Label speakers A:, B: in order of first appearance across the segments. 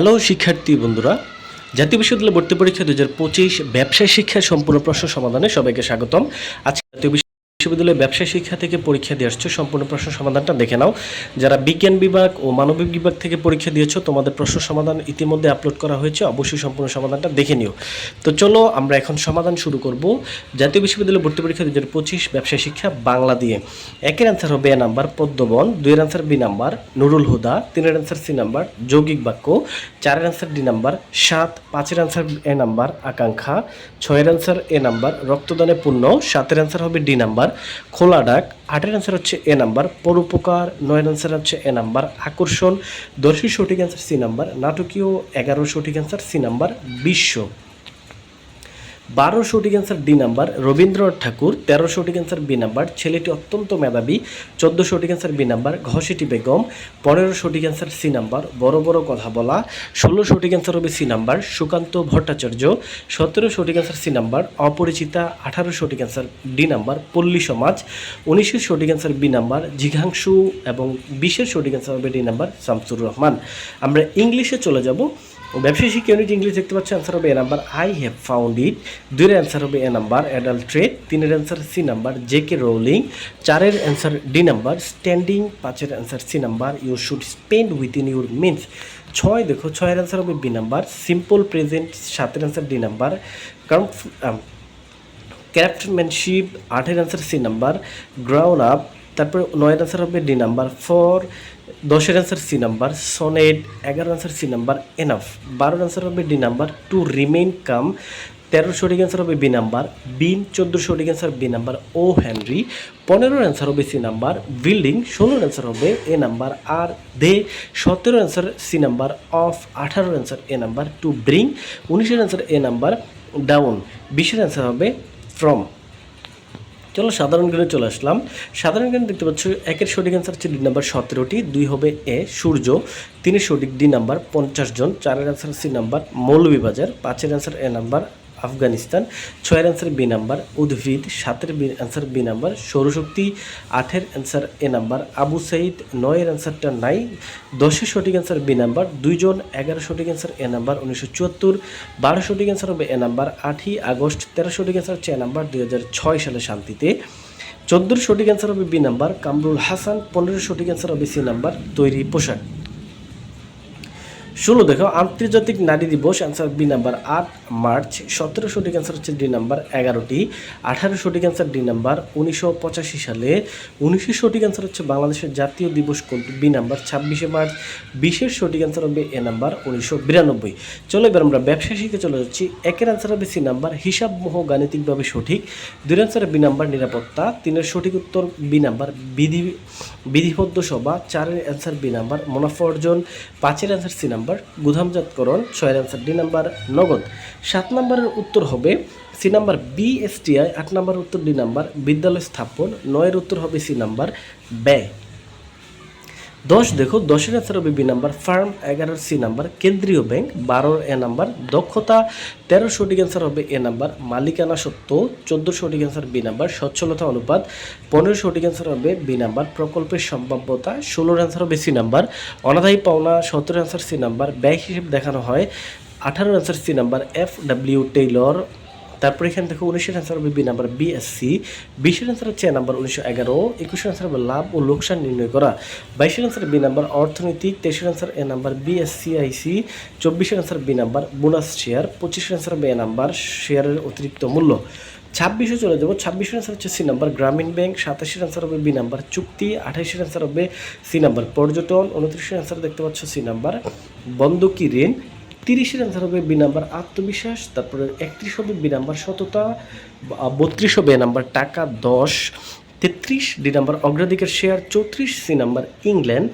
A: Hello শিক্ষার্থী বন্ধুরা। জাতীয় বিশ্ববিদ্যালয় ভর্তি পরীক্ষা দু হাজার পঁচিশ ব্যবসায় শিক্ষার সম্পূর্ণ প্রশ্ন সমাধানে সবাইকে স্বাগতম। আজকে জাতীয় বিশ্ববিদ্যালয়ে ব্যবসায় শিক্ষা থেকে পরীক্ষা দিয়ে আসছো, সম্পূর্ণ প্রশ্ন সমাধানটা দেখে নাও। যারা বিজ্ঞান বিভাগ ও মানবিক বিভাগ থেকে পরীক্ষা দিয়েছ, তোমাদের প্রশ্ন সমাধান ইতিমধ্যে আপলোড করা হয়েছে, অবশ্যই সম্পূর্ণ সমাধানটা দেখে নিও। তো চলো আমরা এখন সমাধান শুরু করব। জাতীয় বিশ্ববিদ্যালয় ভর্তি পরীক্ষা দু হাজার পঁচিশ ব্যবসায় শিক্ষা বাংলা দিয়ে। একের অ্যান্সার হবে এ নাম্বার, পদ্মবন, দুইয়ের answer B number, Nurul Huda, তিনের অ্যান্সার সি নাম্বার, যৌগিক বাক্য, চারের অ্যান্সার ডি নাম্বার, সাত, পাঁচের অ্যান্সার এ নাম্বার, আকাঙ্ক্ষা, ছয়ের অ্যান্সার এ নাম্বার, রক্তদানে পূর্ণ সাতের অ্যান্সার হবে ডি নাম্বার খোলা ডাক, আটের অ্যান্সার হচ্ছে এ নাম্বার, পরোপকার, নয়ের অ্যান্সার হচ্ছে এ নাম্বার, আকর্ষণ দর্শী সঠিক অ্যান্সার সি নাম্বার, নাটকীয় এগারো সঠিক অ্যান্সার সি নাম্বার, বিশ্ব। বারো সঠিক answer D number Rabindranath Thakur তেরো সঠিক অ্যান্সার বি নাম্বার, ছেলেটি অত্যন্ত মেধাবী চোদ্দ সঠিক answer B number Ghaseti Begum পনেরো সঠিক অ্যান্সার সি নাম্বার বড় বড় কথা বলা ষোলো সঠিক অ্যান্সার হবে সি নাম্বার সুকান্ত ভট্টাচার্য সতেরো সঠিক অ্যান্সার সি নাম্বার অপরিচিতা আঠারো সঠিক answer D number Palli Samaj উনিশের সঠিক অ্যান্সার বি নাম্বার জিঘাংশু এবং বিশের সঠিক অ্যান্সার হবে ডি নাম্বার শামসুর রহমান। আমরা ইংলিশে চলে যাব। ব্যবসায়ী শিক্ষা ইউনিট ইংলিশ দেখতে পাচ্ছি অ্যান্সার হবে A number I have found it দুইয়ের অ্যান্সার হবে এ নাম্বার অ্যাডাল্ট ট্রেড তিনের answer C number J K Rowling চারের অ্যান্সার ডি নাম্বার স্ট্যান্ডিং পাঁচের answer C number you should spend within your means ছয় দেখো, ছয়ের answer হবে B number simple present সাতের অ্যান্সার ডি নাম্বার কারণ craftsmanship আটের answer C number ground up তারপরে নয়ের অ্যান্সার হবে ডি নাম্বার ফোর দশের অ্যান্সার সি নাম্বার সনেট এগারো অ্যান্সার সি নাম্বার এনাফ বারোর অ্যান্সার হবে D number to remain come তেরো সঠিক অ্যান্সার হবে বি নাম্বার বিন চোদ্দ সঠিক answer B number O Henry পনেরোর অ্যান্সার হবে সি নাম্বার বিল্ডিং ষোলোর অ্যান্সার হবে এ নাম্বার আর দে সতেরো অ্যান্সার সি নাম্বার অফ আঠারোর answer A number to bring উনিশের অ্যান্সার এ নাম্বার ডাউন বিশের অ্যান্সার হবে ফ্রম চলো সাধারণ জ্ঞানে চলে আসলাম। সাধারণ জ্ঞান দেখতে পাচ্ছ, একের সঠিক অ্যান্সার হচ্ছে ডি নাম্বার সতেরোটি, দুই হবে এ, সূর্য, তিনের সঠিক ডি নাম্বার পঞ্চাশ জন, চারের অ্যান্সার সি নাম্বার মৌলভীবাজার, পাঁচের অ্যান্সার এ নাম্বার আফগানিস্তান, ছয়ের অ্যান্সার বি নাম্বার উদ্ভিদ, সাতের বি অ্যান্সার বি নাম্বার সৌরশক্তি, আটের answer A number Abu Sayeed, নয়ের অ্যান্সারটা নাই, দশের সঠিক অ্যান্সার বি নাম্বার দুইজন, এগারো সঠিক অ্যান্সার এ নাম্বার উনিশশো চুয়াত্তর, বারো সঠিক অ্যান্সার হবে এ নাম্বার আটই আগস্ট, তেরো সঠিক অ্যান্সার হচ্ছে এ নাম্বার দুই হাজার ছয় সালে শান্তিতে, চোদ্দোর সঠিক অ্যান্সার হবে বি নাম্বার কামরুল হাসান, পনেরো সঠিক অ্যান্সার হবে সি নাম্বার তৈরি পোশাক। ষোলো দেখো, আন্তর্জাতিক নারী দিবস অ্যান্সার বি নাম্বার আট মার্চ সতেরো সঠিক অ্যান্সার হচ্ছে ডি নাম্বার এগারোটি আঠারো সঠিক অ্যান্সার ডি নাম্বার উনিশশো পঁচাশি সালে উনিশের সঠিক অ্যান্সার হচ্ছে বাংলাদেশের জাতীয় দিবস কোনটি বি নাম্বার ছাব্বিশে মার্চ বিশের সঠিক অ্যান্সার হবে এ নাম্বার উনিশশো বিরানব্বই। চলো এবার আমরা ব্যবসা শিখে চলে যাচ্ছি। একের অ্যান্সার হবে সি নাম্বার হিসাব মোহ গাণিতিকভাবে সঠিক। দুই অ্যান্সার বি নাম্বার নিরাপত্তা। তিনের সঠিক উত্তর বি নাম্বার বিধি বিধিবদ্ধ সভা। চারের অ্যান্সার বি নাম্বার মুনাফা অর্জন। পাঁচের অ্যান্সার সি নাম্বার গুধামজাতকরণ, ছয় অ্যান্সার ডি নাম্বার, নগদ। সাত নম্বরের উত্তর হবে C number B S T I আট নাম্বার উত্তর ডি নাম্বার, বিদ্যালয় স্থাপন। নয়ের উত্তর হবে সি নাম্বার, ব্যয়। দশ দেখো, দশের হবে বি নাম্বার, ফার্ম এগারোর সি নাম্বার, কেন্দ্রীয় ব্যাংক, বারোর এ নাম্বার, দক্ষতা তেরো সঠিক অ্যান্সার হবে এ নাম্বার, মালিকানা সত্য চোদ্দ সঠিক অ্যান্সার বি নাম্বার, সচ্ছলতা অনুপাত পনেরো সঠিক অ্যান্সার হবে বি নাম্বার, প্রকল্পের সম্ভাব্যতা ষোলোর অ্যান্সার হবে সি নাম্বার, অনাদায়ী পাওনা সতেরো অ্যান্সার সি নাম্বার, ব্যয় হিসেবে দেখানো হয় আঠারো answer C number F W Taylor তারপর এখানে দেখো উনিশের অ্যান্সার হবে বি নাম্বার বিএসসি বিশের অ্যান্সার হচ্ছে নাম্বার উনিশশো এগারো, একুশের অ্যান্সার হবে লাভ ও লোকসান নির্ণয় করা। বাইশের অ্যান্সার বি নাম্বার অর্থনৈতিক তেইশের answer A number BSC IC চব্বিশের answer B number bonus share পঁচিশের অ্যান্সার হবে এ নাম্বার শেয়ারের অতিরিক্ত মূল্য। ছাব্বিশে চলে যাব, ছাব্বিশের অ্যান্সার হচ্ছে সি নাম্বার গ্রামীণ ব্যাংক, সাতাশের অ্যান্সার হবে বি নাম্বার চুক্তি আঠাশের অ্যান্সার হবে সি নাম্বার পর্যটন, উনত্রিশের অ্যান্সার দেখতে পাচ্ছ সি নাম্বার বন্ধকি ঋণ তিরিশের অ্যান্সার হবে বি নাম্বার আত্মবিশ্বাস, তারপরে একত্রিশ হবে বি নাম্বার সততা বত্রিশ হবে নাম্বার টাকা, দশ, তেত্রিশ ডি নাম্বার অগ্রাধিকার শেয়ার, চৌত্রিশ সি নাম্বার ইংল্যান্ড,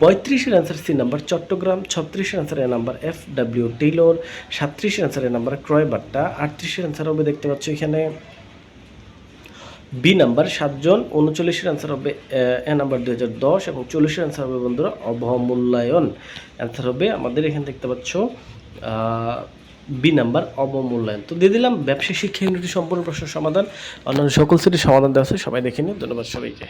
A: পঁয়ত্রিশের answer C number Chittagong, ছত্রিশের answer A number F W Taylor সাতত্রিশের answer A number ক্রয়বার্তা, আটত্রিশের অ্যান্সার হবে দেখতে পাচ্ছ এখানে বি নাম্বার, সাতজন উনচল্লিশের অ্যান্সার হবে, এ নাম্বার দুই হাজার দশ এবং চল্লিশের অ্যান্সার হবে বন্ধুরা অবমূল্যায়ন। অ্যান্সার হবে আমাদের এখানে দেখতে পাচ্ছ বি নাম্বার অবমূল্যায়ন। তো দিয়ে দিলাম ব্যবসায়িক শিক্ষা ইউনিটি সম্পূর্ণ প্রশ্নের সমাধান। অন্যান্য সকল সেটির সমাধান দেওয়া আছে, সবাই দেখে নিন। ধন্যবাদ সবাইকে।